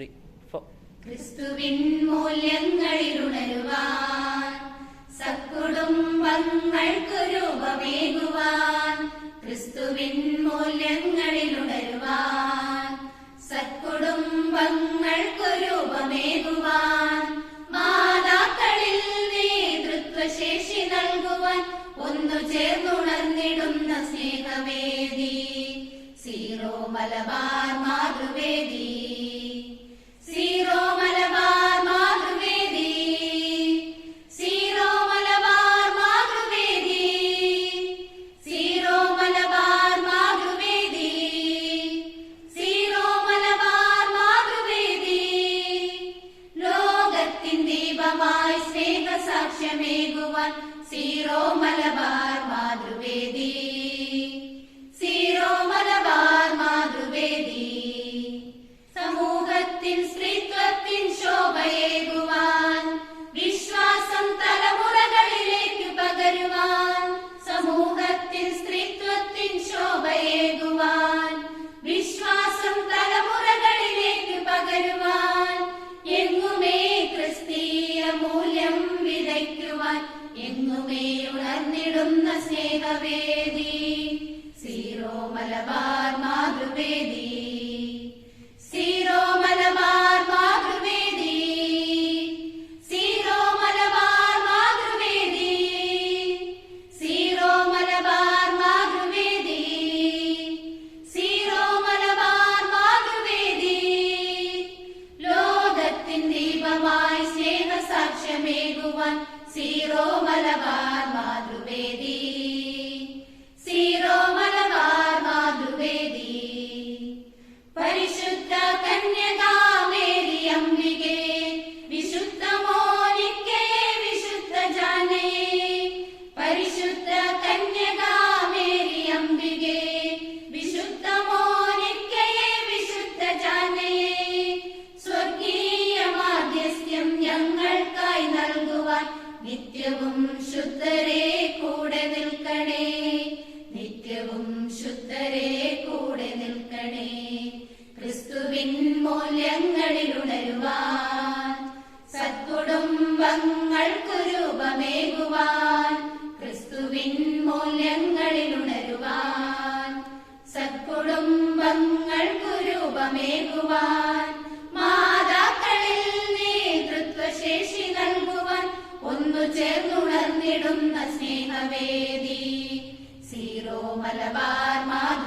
Three four ക്രിസ്തുവിൻ മൂല്യങ്ങളിലുണരുവാൻ സക്കുടുംബങ്ങൾക്ക് രൂപമേകുവാൻ ക്രിസ്തുവിൻ മൂല്യങ്ങളിലുണരുവാൻ സക്കുടുംബങ്ങൾക്ക് രൂപമേകുവാൻ മാതാക്കളിൽ നേതൃത്വശേഷി നൽകുവാൻ ഒന്നു ചേർന്നുണർന്നിടുന്ന സ്നേഹവേദി സീറോ മലബാർ स्नेहवेदी सिरो मलबर् माधुवेदी सीरो मलबार माधुर्वेदी सीरो मलबार माधुर्वेदी सीरो मलबार माधुर्वेदी सिरो मलबर् माधुर्ेदी लोदीपय् स्नेह साक्ष्यमेरो मलबार माधुर्वेदी നിത്യവും ശുദ്ധരെ കൂടെ നിൽക്കണേ. നിത്യവും ശുദ്ധരെ കൂടെ നിൽക്കണേ. ക്രിസ്തുവിൻ മൂല്യങ്ങളിൽ ഉണരുവാൻ സത്കുടുംബങ്ങൾക്കു രൂപമേകുവാൻ ക്രിസ്തുവിൻ മൂല്യങ്ങളിൽ ഉണരുവാൻ സത്കുടുംബങ്ങൾക്കു രൂപമേകുവാൻ ഒന്നു ചേർന്നുണർന്നിടുന്ന സ്നേഹവേദി. സീറോ മലബാർ മാതൃവേദി